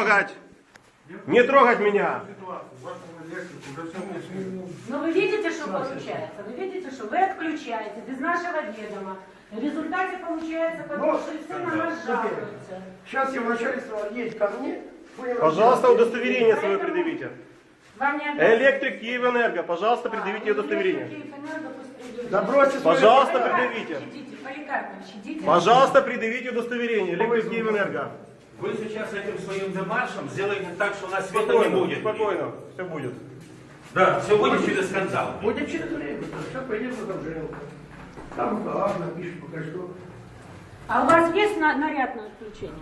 трогать! Не трогать меня! Но вы видите, что получается? Вы видите, что вы отключаете без нашего ведома. В результате получается, потому что все на нас жалуются. Сейчас его начальство едет ко мне. Пожалуйста, удостоверение свое предъявите. Электрик Киевэнерго, пожалуйста, предъявите удостоверение. Да бросьте Пожалуйста, предъявите. Идите, Поликарпович, идите. Пожалуйста, предъявите удостоверение. Электрик Киевэнерго. Вы сейчас этим своим демаршем сделаете так, что у нас света не будет. спокойно, все будет. Да, все будет через скандал. Будет через время. Сейчас пойдем на Добженко. Там да, напишешь, пока что. А у вас есть на- наряд на отключение?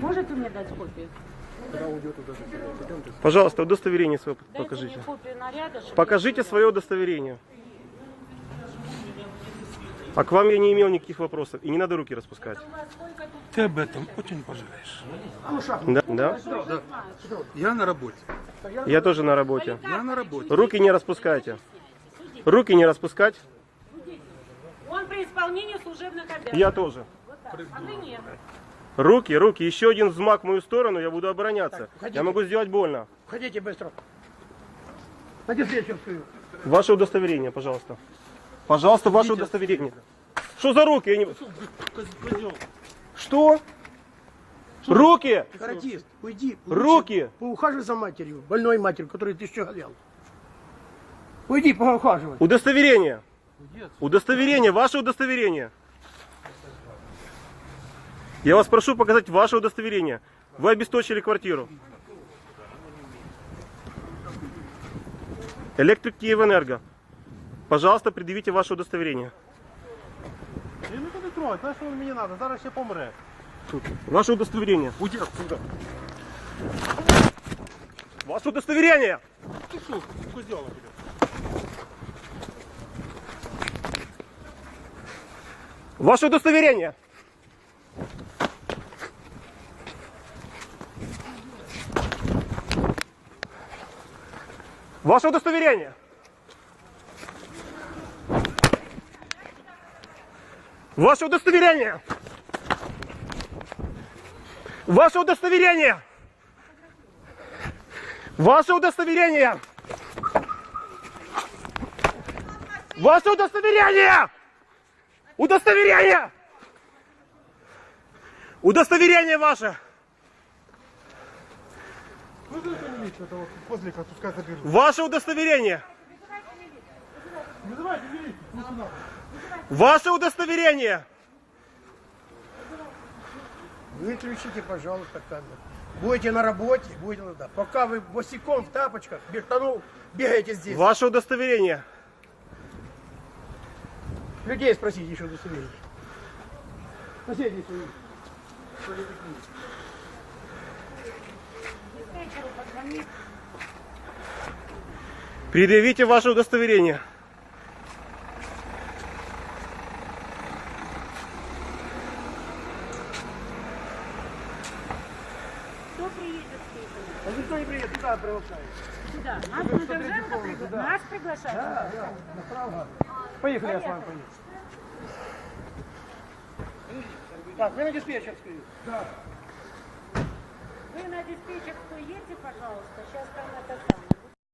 Можете мне дать копию? Пожалуйста, удостоверение свое Дайте покажите. мне копию наряда. Покажите свое удостоверение. А к вам я не имел никаких вопросов. И не надо руки распускать. Ты об этом очень пожалеешь. А ну шаг. Да? Да? Я на работе. Я тоже на работе. Я на работе. Руки не распускайте. Руки не распускать. Он при исполнении служебных обязанностей. Я тоже. Вот так. А нет. Руки, руки. Еще один взмах в мою сторону, я буду обороняться. Я могу сделать больно. Входите быстро. На диспетчерскую. Ваше удостоверение, пожалуйста. Пожалуйста, ваше удостоверение. Что за руки? Я не... Что? Руки! Каратист, уйди. Руки! Поухаживай за матерью, больной матерью, которую ты щеголял. Уйди, поухаживай. Удостоверение. Удостоверение, ваше удостоверение. Я вас прошу показать ваше удостоверение. Вы обесточили квартиру. Электрик Киевэнерго. Пожалуйста, предъявите ваше удостоверение. Я не буду трогати, знаєш, що мені треба, зараз ще помре. Ваше удостоверение. Уйди отсюда. Ваше удостоверение! Ти що, козьола, блядь? Ваше удостоверение! Ваше удостоверение! Ваше удостоверение! Ваше удостоверение! Ваше удостоверение! Ваше удостоверение! Удостоверение! Удостоверение ваше! Ваше удостоверение! Вызывайте милицию. Ваше удостоверение! Выключите, пожалуйста, камеру. Будете на работе, будете на... Пока вы босиком в тапочках, штанов, бегаете здесь. Ваше удостоверение! Людей спросите еще удостоверение. Диспетчеру позвонить. Предъявите ваше удостоверение. А никто не приедет, туда приглашают. Сюда. Нас на Довженко пригла- Нас приглашают. Поехали, я с вами поеду. Так, вы на диспетчерскую. Вы на диспетчерскую едьте, пожалуйста. Сейчас там это самое.